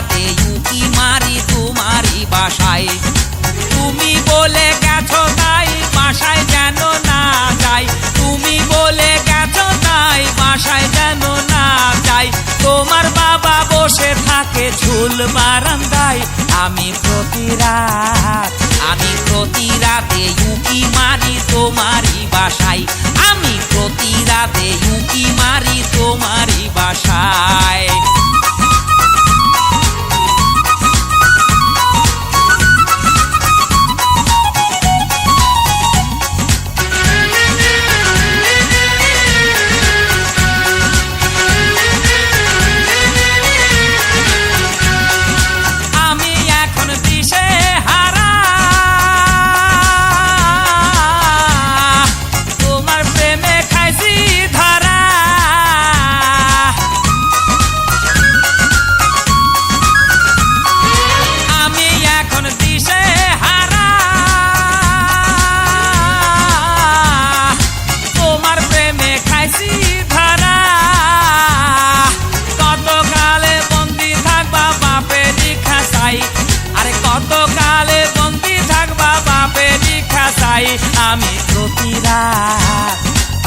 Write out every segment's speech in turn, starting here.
রাতে ইউকি মারি তোমারি বাসায়। তুমি বলে গেছো তাই বাসায় যেন না যাই। তুমি বলে গেছো তাই বাসায় যেন না যাই। তোমার বাবা বসে থাকে ঝুল বারান্দায়। আমি প্রতি রাত, আমি প্রতি রাতে ইউকি মারি তোমার খাসাই আমি প্রতি রাত,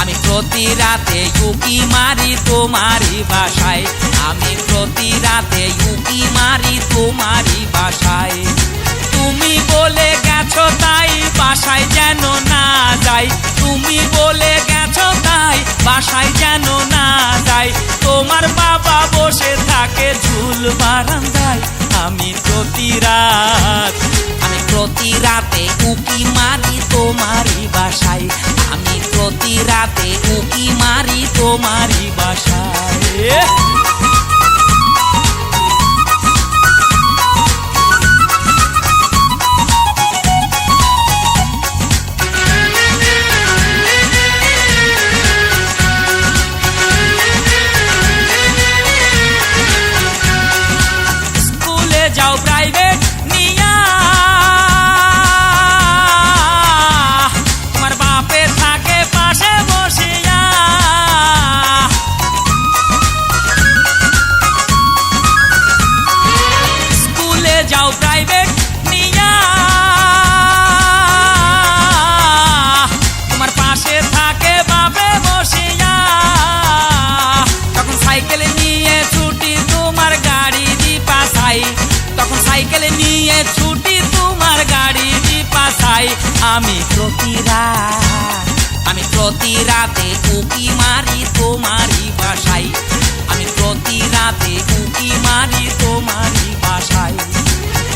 আমি প্রতি রাতে উকি মারি তোমারই বাসায়। আমি প্রতি রাতে উকি মারি তোমারই বাসায়। তুমি বলে গেছো তাই বাসায় যেন না যাই। তুমি বলে গেছো তাই বাসায় যেন না যাই। তোমার বাবা বসে থাকে ঝুল বারান্দায়। আমি প্রতি রাত প্রতি রাতে উকি মারি তোমারই বাসায়। আমি প্রতি রাতে উকি মারি তোমারই বাসায়। পাশাই তখন সাইকেলে নিয়ে ছুটি তোমার গাড়ি পাশাই আমি প্রতি রাত, আমি প্রতি রাতে উকি মারি তোমারই বাসায় আমি প্রতি রাতে উকি মারি তোমারই বাসায়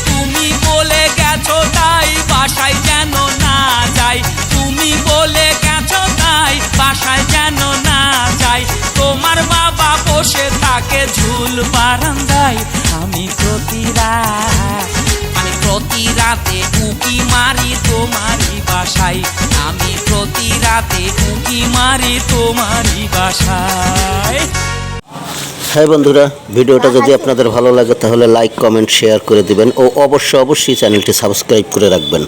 তুমি বলে গেছো তাই বাসায় যেন না যাই। তুমি বলে গেছো তাই বাসায় যেন না যাই। তোমার বাবা বসে থাকে ঝুল বারান্দায়। আমি প্রতি রাত, আমি প্রতি রাতে উকি মারি তোমারই বাসায়। আমি প্রতি রাতে উকি মারি তোমারই বাসায়। হ্যাঁ বন্ধুরা, ভিডিওটা যদি আপনাদের ভালো লাগে তাহলে লাইক কমেন্ট শেয়ার করে দিবেন ও অবশ্যই অবশ্যই চ্যানেলটি সাবস্ক্রাইব করে রাখবেন।